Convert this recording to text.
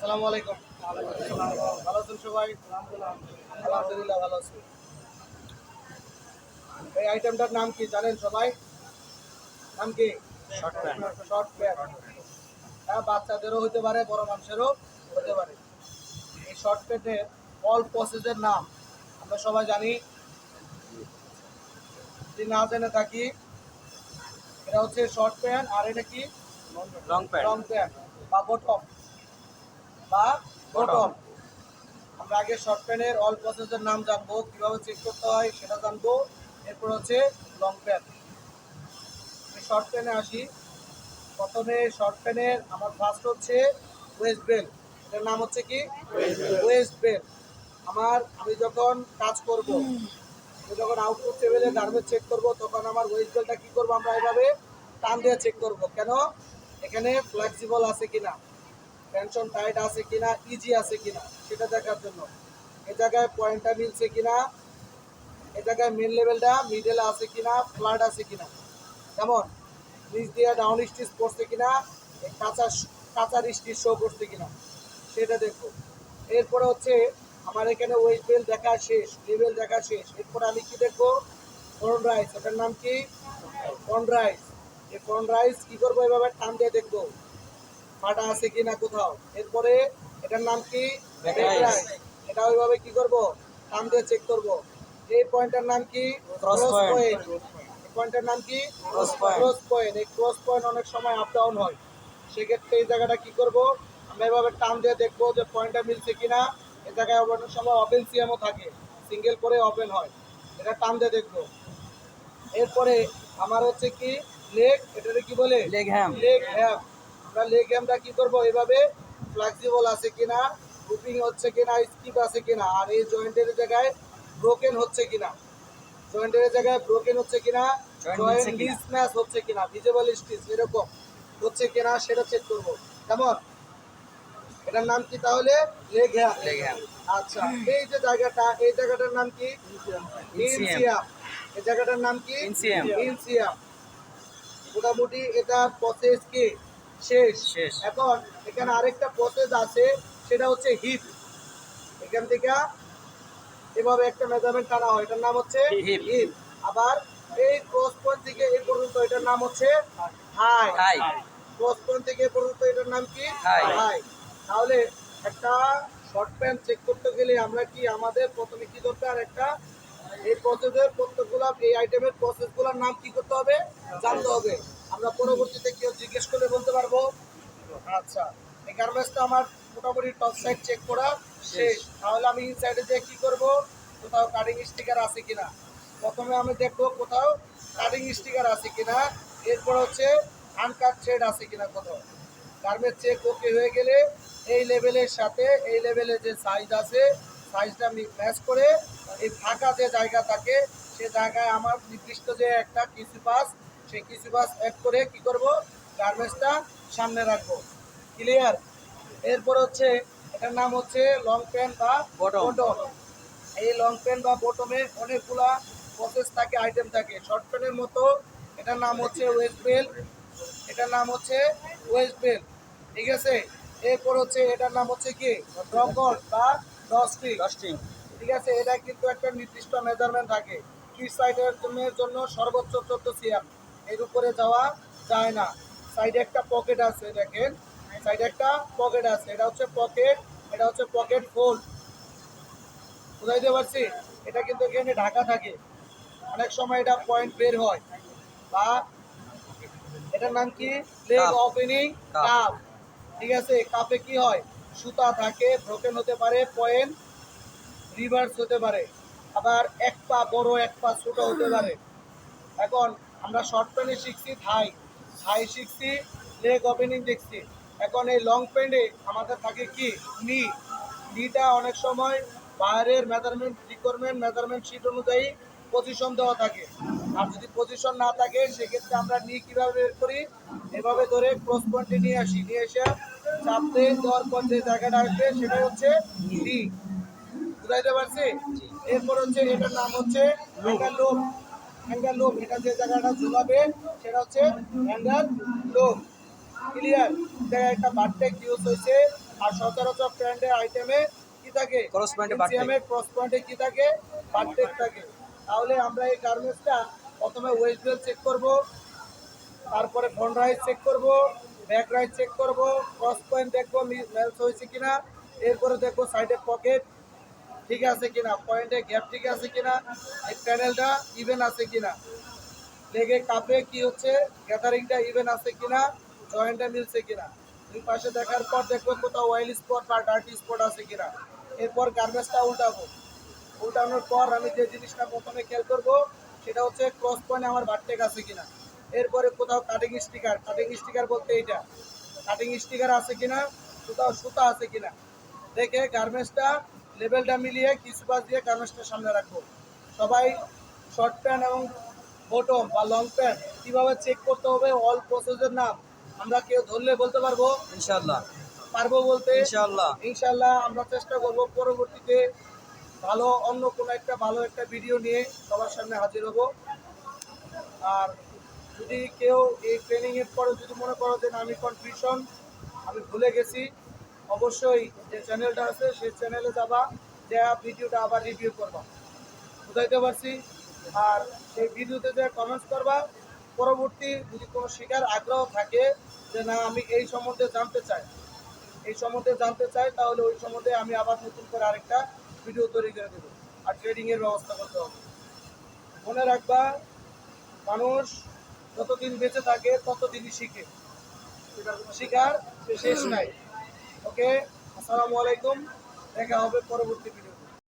আসসালামু আলাইকুম। ভালো আছেন সবাই? আলহামদুলিল্লাহ ভালো আছি। এই আইটেমটার নাম কি জানেন সবাই? নাম কি? শর্ট প্যান্ট হ্যাঁ বাচ্চাদেরও হতে পারে বড় মানুষেরও হতে পারে। এই শর্ট প্যান্টের অল প্রসেসের নাম আমরা সবাই জানি। যদি না জেনে থাকি এটা হচ্ছে শর্ট প্যান্ট আর এটা কি? লং প্যান্ট লং প্যান্ট বা বটম বা বটম আমরা আগে শর্ট প্যান্টের অল প্রসেসের নাম জানব কীভাবে চেক করতে হয় সেটা জানব। এরপর হচ্ছে লং প্যান্ট আমি শর্ট প্যান্টে আসি। প্রথমে শর্ট প্যান্টের আমার ফার্স্ট হচ্ছে ওয়েস্ট বেল এটার নাম হচ্ছে কি? ওয়েস্ট বেল আমার আমি যখন কাজ করব আমি যখন আউটপুট টেবিলে গার্মেন্ট চেক করব তখন আমার ওয়েস্ট বেলটা কি করব আমরা এভাবে টান দিয়ে চেক করব। কেন? এখানে ফ্লেক্সিবল আছে কিনা? টেনশন টাইট আছে কিনা ইজি আছে কিনা, সেটা দেখার জন্য। এ জায়গায় পয়েন্টটা মিলছে কিনা, এ জায়গায় মেন লেভেলটা মিডলে আছে কিনা ফ্ল্যাট আছে কিনা। কেমন? নিচ দিয়ে ডাউন স্টিচ পড়ছে কিনা কাঁচা কাঁচা স্টিচ শো করছে কিনা, সেটা দেখব এরপরে হচ্ছে আমার এখানে ওয়েট বেল দেখা শেষ লেভেল দেখা শেষ। এরপরে আমি কি দেখব? ফ্রন্ট রাইস ওটার নাম কি? ফ্রন্ট রাইস এই ফ্রন্ট রাইস কি করব এভাবে টান দিয়ে দেখব? ফাটা আছে কি না কোথাও। এরপরে এটার নাম কি। এটা ওইভাবে কি করব? টান দিয়ে চেক করব। এই পয়েন্টটার নাম কি? Point. পয়েন্ট এই পয়েন্টের নাম কি. ক্রস পয়েন্ট এই ক্রস পয়েন্ট অনেক সময় আপ ডাউন হয়। সেক্ষেত্রে এই জায়গাটা কি করব? আমরা এভাবে টান দিয়ে দেখব যে পয়েন্টটা মিলছে কিনা। এই জায়গায় অনেক সময় ওপেন সিএমও থাকে। সিঙ্গেল করে ওপেন হয়। এটা টান দিয়ে দেখব। এরপরে আমার হচ্ছে কি? লেগ এটারে কি বলে? লেগ হ্যাম লেগ হ্যাম আমরা লেগ হ্যামটা কি করব? এভাবে ফ্লেক্সিবল আছে কিনা? গ্রুপিং হচ্ছে কিনা? স্কিপ আছে কিনা? আর এই জয়েন্টের জায়গায় ব্রোকেন হচ্ছে কিনা? জয়েন্টের জায়গায় ব্রোকেন হচ্ছে কিনা? জয়েন্ট মিসম্যাচ হচ্ছে কিনা? ভিজিবল স্টিচ এরকম হচ্ছে কিনা সেটা চেক করব। কেমন? এটার নাম কি তাহলে? লেগ হ্যাম লেগ হ্যাম আচ্ছা এই যে জায়গাটা এই জায়গাটার নাম কি। ইনসিয়াম এই জায়গাটার নাম কি? ইনসিয়াম। ইনসিয়াম মোটামুটি এটা প্রসেস কি? শেষ। শেষ। এখন এখানে আরেকটা প্রসেস আছে সেটা হচ্ছে হিপ। এখান থেকে এভাবে একটা মেজারমেন্ট টানা হয় এটার নাম হচ্ছে. হিপ। আবার এই ক্রস পয়েন্ট থেকে এই পর্যন্ত এটার নাম হচ্ছে হাই হাই ক্রস পয়েন্ট থেকে এ পর্যন্ত এটার নাম কি. হাই তাহলে একটা শর্ট প্যান্ট চেক করতে গেলে আমরা কি আমাদের প্রথমে কি দরকার? একটা এই প্রসেসের প্রত্যেকগুলো এই আইটেমের প্রসেসগুলোর নাম কি করতে হবে? জানতে হবে। আমরা পরবর্তীতে কেউ জিজ্ঞেস করলে বলতে পারব? আচ্ছা এই গার্মেন্টসটা আমার মোটামুটি টপ সাইড চেক করা শেষ। তাহলে আমি ইনসাইডে যেয়ে কি করব? কোথাও কাটিং স্টিকার আছে কিনা? প্রথমে আমি দেখব কোথাও কাটিং স্টিকার আছে কিনা। এরপর হচ্ছে আনকাট থ্রেড আছে কিনা কোথাও। গার্মেন্ট চেক ওকে হয়ে গেলে এই লেভেলের সাথে এই লেভেলের যে সাইজ আছে সাইজটা আমি ম্যাচ করে এই ফাঁকা যে জায়গা থাকে সে জায়গায় আমার নির্দিষ্ট যে একটা কিসি পাস সেই কিসি পাস অ্যাড করে কি করব? গার্মেন্টসটা সামনে রাখব। ক্লিয়ার এরপর হচ্ছে এটার নাম হচ্ছে লং প্যান্ট বা. বটম এই লং প্যান্ট বা বটমে অনেকগুলা প্রসেস থাকে আইটেম থাকে। শর্ট প্যান্টের মতো এটার নাম হচ্ছে ওয়েস্ট বেল এটার নাম হচ্ছে ওয়েস্ট বেল ঠিক আছে? এরপর হচ্ছে এটার নাম হচ্ছে কি? ড্রকট বা ডস্টিক ডাস্টিং ঠিক আছে? এটা কিন্তু একটা নির্দিষ্ট মেজারমেন্ট থাকে। ফিস সাইডের জন্য সর্বোচ্চ চোদ্দ সিএম এর উপরে যাওয়া যায় না। সাইডে একটা পকেট আছে দেখেন। সাইডে একটা পকেট আছে। এটা হচ্ছে পকেট এটা হচ্ছে পকেট ফোল্ড বুঝাইতে পারছি? এটা কিন্তু এখানে ঢাকা থাকে। অনেক সময় এটা পয়েন্ট বের হয়। বা এটার নাম কি? লেগ. ওপেনিং কাপ ঠিক আছে? কাপে কি হয়? সুতা থাকে ব্রোকেন হতে পারে পয়েন্ট রিভার্স হতে পারে। আবার এক পা বড় এক পা ছোট হতে পারে। এখন আমরা শর্ট প্যান্টে শিখছি থাই থাই শিখছি লেগ ওপেনিং দেখছি। এখন এই লং প্যান্টে আমাদের থাকে কি? নি নিটা অনেক সময় বাইরের মেজারমেন্ট রিকোয়ারমেন্ট মেজারমেন্ট শিট অনুযায়ী পজিশন দেওয়া থাকে। আর যদি পজিশন না থাকে সেক্ষেত্রে আমরা নি কীভাবে বের করি? এভাবে ধরে ক্রস পয়েন্টে নিয়ে আসি। নিয়ে এসে চাপতে দেওয়ার পর যে জায়গাটা আসবে সেটা হচ্ছে নি বুঝাইতে পারছি? এরপর হচ্ছে এটার নাম হচ্ছে হ্যাঙ্গার লোম হ্যাঙ্গার লোম এটা যে জায়গাটা ঝুলাবে সেটা হচ্ছে হ্যাঙ্গার লোম ক্লিয়ার জায়গায় একটা বারটেক ইউজ হয়েছে আর সচরাচর ব্র্যান্ডের আইটেমে কি থাকে? Cross point এ ক্রস পয়েন্টে কি থাকে? বারটেক থাকে। তাহলে আমরা এই গার্মেন্টসটা প্রথমে ওয়েস্ট বেল চেক করব তারপরে ফ্রন্ট রাইট চেক করব ব্যাক রাইট চেক করব ক্রস পয়েন্ট দেখব মেলস হয়েছে কিনা। এরপরে দেখব সাইডে পকেট ঠিক আছে কিনা? পয়েন্টে গ্যাপ ঠিক আছে কিনা? এই প্যানেলটা ইভেন আছে কিনা? লেগে কাপে কি হচ্ছে? গ্যাদারিংটা ইভেন আছে কিনা? জয়েন্টটা মিলছে কিনা? দুই পাশে দেখার পর দেখব কোথাও অয়েল স্পট বা ডার্টি স্পট আছে কিনা? এরপর গার্মেন্টসটা উল্টাবো। উল্টানোর পর আমি যে জিনিসটা প্রথমে খেয়াল করব, সেটা হচ্ছে ক্রস পয়েন্ট আমার বারটেক আছে কিনা? এরপরে কোথাও কাটিং স্টিকার কাটিং স্টিকার বলতে এইটা। কাটিং স্টিকার আছে কিনা? কোথাও সুতা আছে কিনা? দেখে গার্মেন্টসটা লেভেলটা মিলিয়ে কিছু বাস দিয়ে গার্মেন্টসটা সামনে রাখব। সবাই শর্ট প্যান্ট এবং বটম বা লং প্যান্ট কীভাবে চেক করতে হবে? অল প্রসেসের নাম আমরা কেউ ধরলে বলতে পারব? ইনশাল্লাহ পারব বলতে? ইনশাল্লাহ ইনশাল্লাহ আমরা চেষ্টা করব পরবর্তীতে ভালো অন্য কোনো একটা ভালো একটা ভিডিও নিয়ে সবার সামনে হাজির হব। আর যদি কেউ এই ট্রেনিং এর পরে যদি মনে করো যে আমি কনফিউশন আমি ভুলে গেছি অবশ্যই যে চ্যানেলটা আছে, সেই চ্যানেলে যাবা যা ভিডিওটা আবার রিভিউ করবা। বুঝাইতে পারছি? আর সেই ভিডিওতে যে কমেন্টস করবা, পরবর্তী যদি কোনো শেখার আগ্রহ থাকে যে না, আমি এই সম্বন্ধে জানতে চাই, এই সম্বন্ধে জানতে চাই, তাহলে ওই সম্বন্ধে আমি আবার নতুন করে আরেকটা ভিডিও তৈরি করে দেবো। আর ট্রেডিংয়ের ব্যবস্থা করতে হবে। মনে রাখবা, মানুষ যতদিন বেঁচে থাকে, ততদিনই শিখে। শিখার শেষ নাই। ওকে আসসালামু আলাইকুম দেখা হবে পরবর্তী ভিডিও